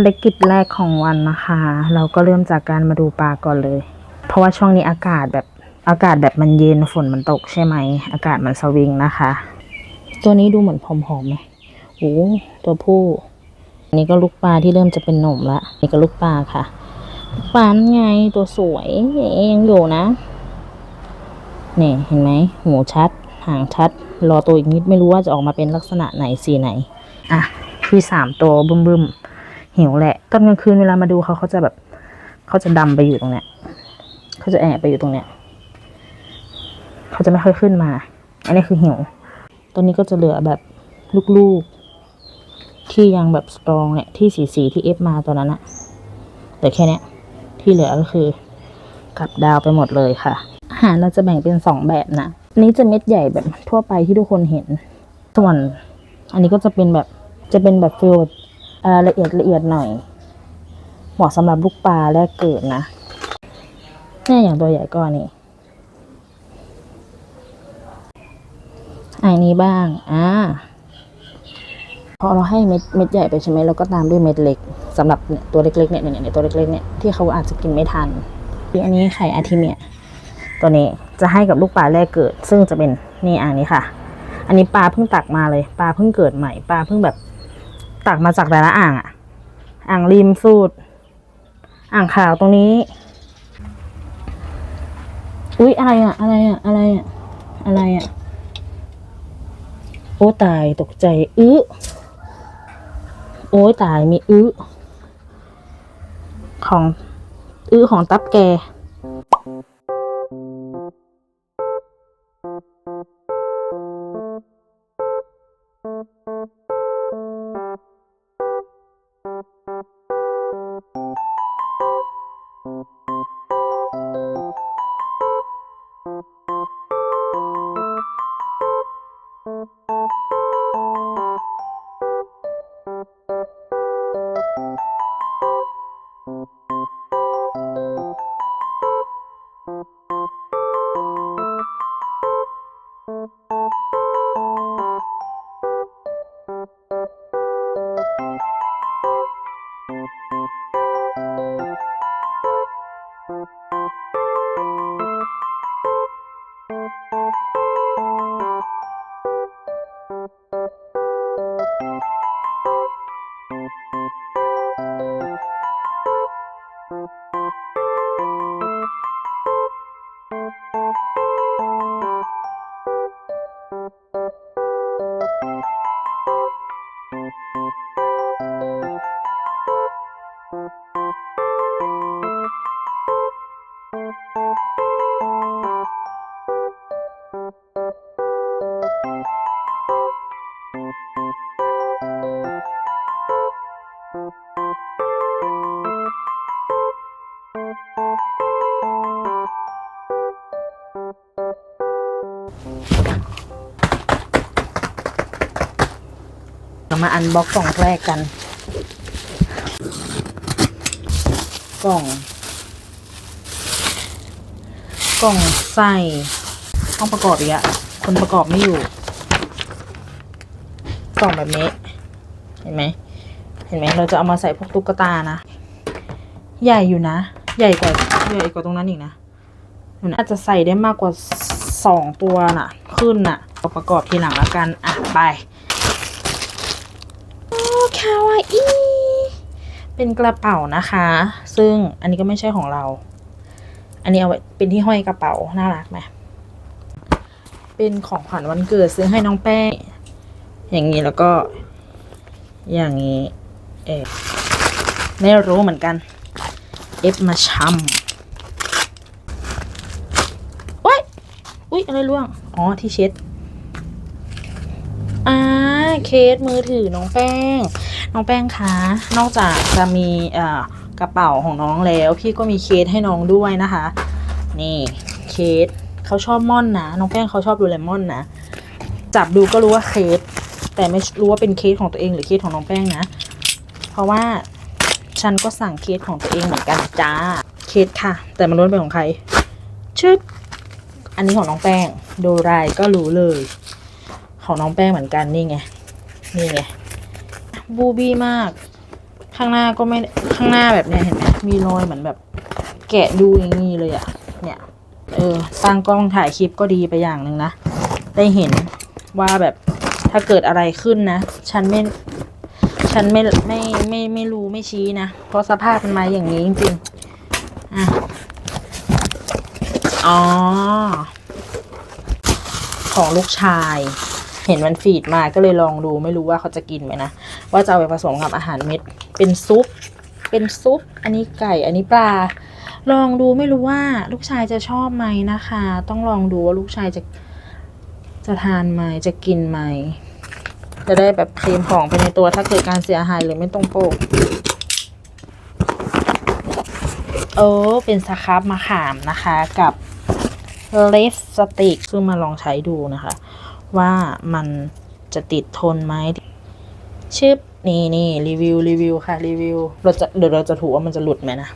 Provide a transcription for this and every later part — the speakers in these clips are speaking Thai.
ารกิจแรกของวันนะคะ เราก็เริ่มจากการมาดูปลาก่อนเลย เพราะว่าช่วงนี้อากาศแบบอากาศแบบมันเย็นฝนมันตกใช่ไหม อากาศมันสวิงนะคะ ตัวนี้ดูเหมือนผอมๆไหมโอ้ตัวผู้อันนี้ก็ลูกปลาที่เริ่มจะเป็นหนุ่มละนี่ก็ลูกปลาค่ะลูกปลาไงตัวสวยยังอยู่นะนี่เห็นไหมหูชัดหางชัด รอตัวอีกนิดไม่รู้ว่าจะออกมาเป็นลักษณะไหนสีไหน อะคือสามตัวบึ้มบึมๆ หิวแหละ ตอนกลางคืนเวลามาดูเขาเขาจะแบบเขาจะดำไปอยู่ตรงเนี้ยเขาจะแอบไปอยู่ตรงเนี้ยเขาจะไม่ค่อยขึ้นมา อันนี้คือหิว ตอนนี้ก็จะเหลือแบบลูกๆ ที่ยังแบบสตรองเนี่ยที่สีสีๆที่เอฟมาตอนนั้นอะเหลือแค่เนี้ยที่เหลือก็คือกลับดาวไปหมดเลยค่ะ อาหารเราจะแบ่งเป็นสองแบบนะนี้จะเม็ดใหญ่แบบทั่วไปที่ทุกคนเห็น ส่วน อันนี้ก็จะเป็นแบบจะเป็นแบบฟิลแบบ ละเอียดละเอียดหน่อย เหมาะสำหรับลูกปลาแรกเกิดนะเนี่ยอย่างตัวใหญ่ก็อันนี่อันนี้บ้าง อ่าพอเราให้เม็ดเม็ดใหญ่ไปใช่ไหมเราก็ตามด้วยเม็ดเล็กสำหรับตัวเล็กๆเนี่ยเนี่ยตัวเล็กๆเนี่ยที่เขาอาจจะกินไม่ทันอันนี้ไข่อาทิเมียตัวนี้จะให้กับลูกปลาแรกเกิด ซึ่งจะเป็นนี่อ่างนี้ค่ะ อันนี้ปลาเพิ่งตักมาเลย ปลาเพิ่งเกิดใหม่ ปลาเพิ่งแบบ ตักมาจากแต่ละอ่างอะอ่างริมสูตร อ่างขาวตรงนี้ อุ๊ยอะไรอะอะไรอะอะไรอะอะไรอะโอ้ตายตกใจอื้อโอ้ตายมีอื้อของอื้อของตับแก เร มาอันบ็อกกล่องแรกกัน กล่อง กล่องใส่ห้องประกอบอีกอะคนประกอบไม่อยู่ กล่องแบบนี้ เห็นไหมเห็นไหมเราจะเอามาใส่พวกตุ๊กตานะ ใหญ่อยู่นะ ใหญ่กว่าใหญ่กว่าตรงนั้นอีกนะดูนะอาจจะใส่ได้มากกว่าสองตัวน่ะ ขึ้นน่ะเอาประกอบทีหลังแล้วกัน อะ ไป คาวาอีเป็นกระเป๋านะคะ ซึ่งอันนี้ก็ไม่ใช่ของเรา อันนี้เอาไว้เป็นที่ห้อยกระเป๋า น่ารักไหมเป็นของขวัญวันเกิดซื้อให้น้องแป้ง อย่างนี้แล้วก็ อย่างนี้ เอไม่รู้เหมือนกัน เอฟมาช้ำโอ๊ยอุ๊ยอะไรร่วง อ๋อ ที่เช็ดอ่าเคสมือถือน้องแป้ง น้องแป้งคะนอกจากจะมีกระเป๋าของน้องแล้ว พี่ก็มีเคสให้น้องด้วยนะคะ นี่เคสเขาชอบม่อนนะ น้องแป้งเขาชอบดูเลมอนนะจับดูก็รู้ว่าเคสแต่ไม่รู้ว่าเป็นเคสของตัวเองหรือเคสของน้องแป้งนะ เพราะว่าฉันก็สั่งเคสของตัวเองเหมือนกันจ้าเคสค่ะ แต่มันล้วนเป็นของใครชึบอันนี้ของน้องแป้งดูรายก็รู้เลย ของน้องแป้งเหมือนกันนี่ไงนี่ไง บูบี้มาก ข้างหน้าก็ไม่ข้างหน้าแบบเนี้ยเห็นไหมมีรอยเหมือนแบบ แกะดูอย่างนี้เลยอะเนี่ย เออตั้งกล้องถ่ายคลิปก็ดีไปอย่างหนึ่งนะ ได้เห็นว่าแบบถ้าเกิดอะไรขึ้นนะ ฉันไม่ฉันไม่ไม่ไม่ไม่รู้ไม่ชี้นะ เพราะสภาพมันมาอย่างนี้จริงๆอะอ๋อ ของลูกชาย เห็นมันฟีดมาก็เลยลองดูไม่รู้ว่าเขาจะกินไหมนะ ว่าจะเอาไปผสมกับอาหารเม็ด เป็นซุป เป็นซุป อันนี้ไก่ อันนี้ปลา ลองดูไม่รู้ว่าลูกชายจะชอบไหมนะคะ ต้องลองดูว่าลูกชายจะจะทานไหม จะกินไหม จะได้แบบเคลมของไปในตัวถ้าเกิดการเสียหายหรือไม่ตรงปกเออเป็นสครับมะขามนะคะกับเลสสติกซึ่งมาลองใช้ดูนะคะ ว่ามันจะติดทนไหม ชึบนี่นี่รีวิวรีวิวค่ะรีวิวเราจะเดี๋ยวเราจะถูว่ามันจะหลุดไหมนะ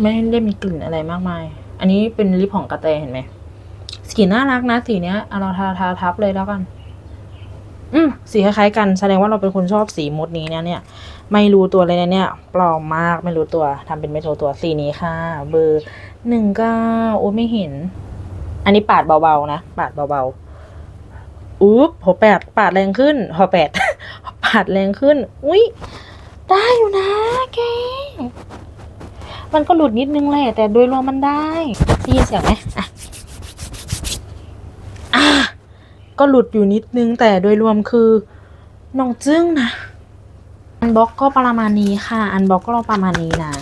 ไม่ได้มีกลิ่นอะไรมากมาย อันนี้เป็นลิปของกระแตเห็นไหมสีน่ารักนะสีเนี้ยเราทาทาทับเลยแล้วกัน อืมสีคล้ายๆกันแสดงว่าเราเป็นคนชอบสีมดนี้เนี่ยเนี่ย ไม่รู้ตัวเลยนะเนี่ย ปลอมมากไม่รู้ตัวทำเป็นไม่รู้ตัวสีนี้ค่ะ เบอร์ หนึ่งเก้าโอ้ไม่เห็น อันนี้ปาดเบาๆนะปาดเบาๆอุ๊บพอแปดปาดแรงขึ้นพอแปดปาดแรงขึ้น อุ้ยได้อยู่นะแกมันก็หลุดนิดนึงแหละแต่โดยรวมมันได้ได้ยินเสียงไหมอะอะก็หลุดอยู่นิดนึงแต่โดยรวมคือน้องจึ้งนะอันบล็อกก็ประมาณนี้ค่ะ อันบล็อกก็ประมาณนี้นะ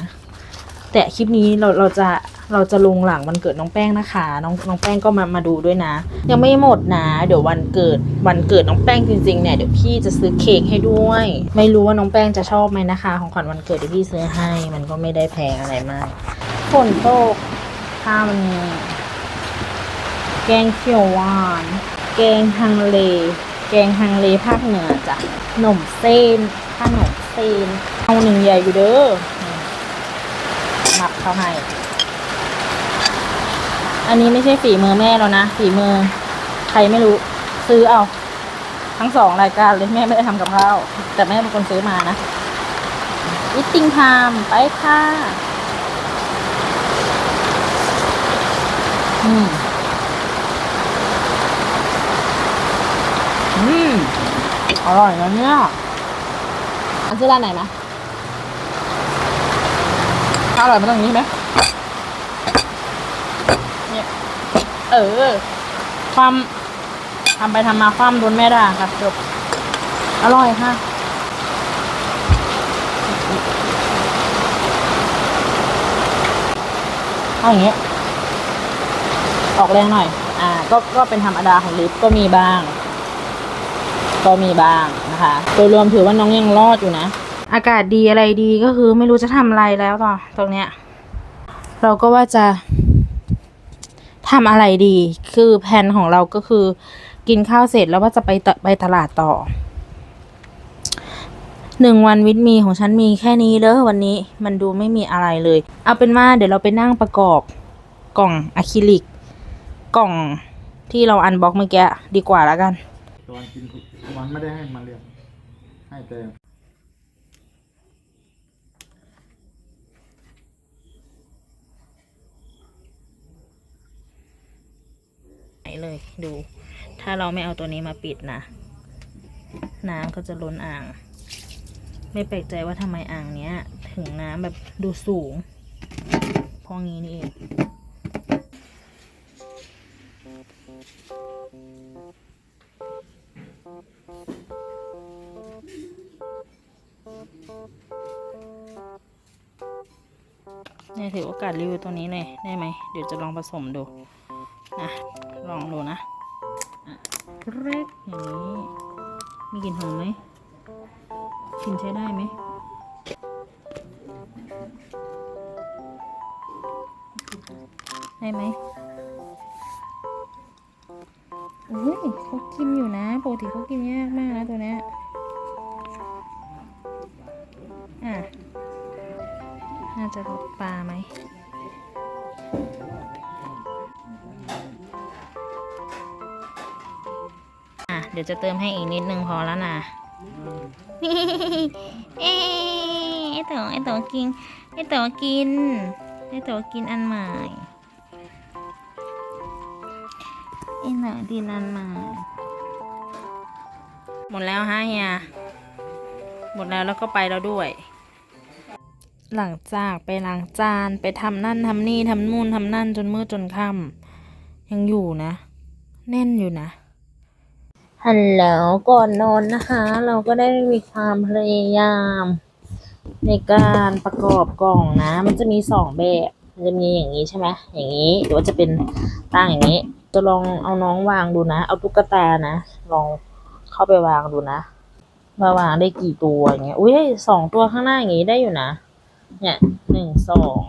แต่คลิปนี้เราเราจะ เราจะลงหลังวันเกิดน้องแป้งนะคะ น้องน้องแป้งก็มามาดูด้วยนะ ยังไม่หมดนะ เดี๋ยววันเกิดวันเกิดน้องแป้งจริงๆเนี่ยเดี๋ยวพี่จะซื้อเค้กให้ด้วย ไม่รู้ว่าน้องแป้งจะชอบไหมนะคะ ของขวัญวันเกิดเดี๋ยวพี่ซื้อให้ มันก็ไม่ได้แพงอะไรมากฝนตกข้าวมันแกงเขียวหวาน แกงฮังเล แกงฮังเลภาคเหนือจ้ะขนมเส้นขนมเส้นเอาหนึ่งใหญ่อยู่เด้อหมักเข้าให้ อันนี้ไม่ใช่ฝีมือแม่แล้วนะฝีมือ ใครไม่รู้ ซื้อเอา ทั้งสองรายการเลยแม่ไม่ได้ทำกับข้าวแต่แม่เป็นคนซื้อมานะอิตติ้งไทม์ไปค่ะอืมอืมอร่อยนะเนี่ยอันซื้อร้านไหนนะถ้าอร่อยมันต้องอย่างนี้ไหมเนี่ย เออ ความทำไปทำมาความโดนแม่ด่าครับจบ อร่อยค่ะเอาอย่างเงี้ย ออกแรงหน่อย อ่า ก็ก็เป็นธรรมดาของลิฟต์ก็มีบ้าง ก็มีบ้างนะคะ โดยรวมถือว่าน้องยังรอดอยู่นะ อากาศดีอะไรดีก็คือไม่รู้จะทำอะไรแล้วต่อตรงเนี้ย เราก็ว่าจะ ทำอะไรดี คือแผนของเราก็คือ กินข้าวเสร็จแล้วว่าจะไปไปตลาดต่อหนึ่งวันวิตมีของฉันมีแค่นี้เด้อวันนี้มันดูไม่มีอะไรเลย เอาเป็นว่าเดี๋ยวเราไปนั่งประกอบกล่องอะคริลิก กล่องที่เราอันบ็อกเมื่อกี้ดีกว่าแล้วกันตอนกินวันไม่ได้ให้มาเรียนให้แต่ ไหน เลยดู ถ้าเราไม่เอาตัวนี้มาปิดนะน้ำก็จะล้นอ่าง ไม่แปลกใจว่าทำไมอ่างเนี้ย ถึงน้ำแบบดูสูงพราะงี้นี่เองเนี่ยถือโอกาสรีวิวตัวนี้เลยได้ไหม เดี๋ยวจะลองผสมดู ลองดูนะอะเล็กอย่างนี้ มีกลิ่นหอมไหมกลิ่นใช้ได้ไหมได้ไหมอุ้ยเขากินอยู่นะ ปกติเขากินยากมากนะตัวเนี้ยอะน่าจะลดปลาไหม ดี๋ยวจะเติมให้อีกนิดนึงพอแล้วนะเอ๊ะไอเต๋อไอเต๋อกินไอเต๋อกินไอเต๋อกินอันใหม่ไอเต๋อกินอันใหม่ หมดแล้วฮะเฮียหมดแล้วแล้วก็ไปแล้วด้วย หลังจากไปล้างจานไปทำนั่นทำนี่ทำนู่นทำนั่นจนมืดจนค่ำยังอยู่นะ แน่นอยู่นะ ฮัลโหลก่อนนอนนะคะ เราก็ได้มีความพยายาม ในการประกอบกล่องนะ มันจะมีสองแบบ มันจะมีอย่างนี้ใช่ไหมอย่างนี้หรือว่าจะเป็นตั้งอย่างนี้ จะลองเอาน้องวางดูนะ เอาตุ๊กตานะ ลองเข้าไปวางดูนะว่าวางได้กี่ตัวอย่างเงี้ย อุ้ยสองตัวข้างหน้าอย่างงี้ได้อยู่นะ เนี่ยหนึ่งสอง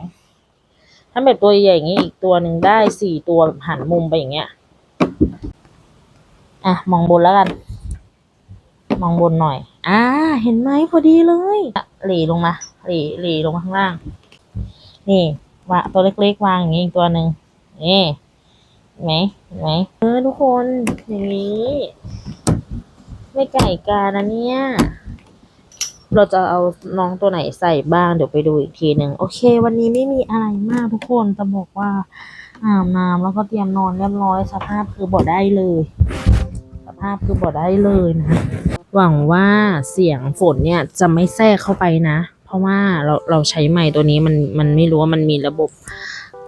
ถ้าแบบตัวใหญ่อย่างงี้อีกตัวหนึ่งได้สี่ตัวแบบหันมุมไปอย่างเงี้ย อะมองบนแล้วกัน มองบนหน่อย อ่า เห็นไหมพอดีเลยหลีลงมาหลีหลีลงมาข้างล่าง นี่วางตัวเล็กๆวางอย่างงี้อีกตัวหนึ่งนี่เห็นไหมเห็นไหมเออทุกคนอย่างนี้ ไม่ไก่กานะเนี่ย เราจะเอาน้องตัวไหนใส่บ้างเดี๋ยวไปดูอีกทีหนึ่งโอเค วันนี้ไม่มีอะไรมากทุกคนจะบอกว่าอาบน้ำแล้วก็เตรียมนอนเรียบร้อยสภาพคือบ่ได้เลย ภาพคือบ่ได้เลยนะ หวังว่าเสียงฝนเนี่ยจะไม่แทรกเข้าไปนะ เพราะว่าเราเราใช้ไมค์ตัวนี้มันมันไม่รู้ว่ามันมีระบบ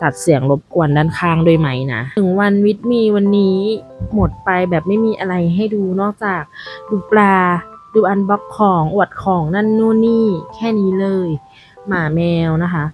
ตัดเสียงรบกวนด้านข้างด้วยไหมนะ ถึงวันวิทย์มีวันนี้หมดไปแบบไม่มีอะไรให้ดูนอกจากดูปลา ดูอันบ็อกของ อวดของนั่นนู่นนี่แค่นี้เลย หมาแมวนะคะ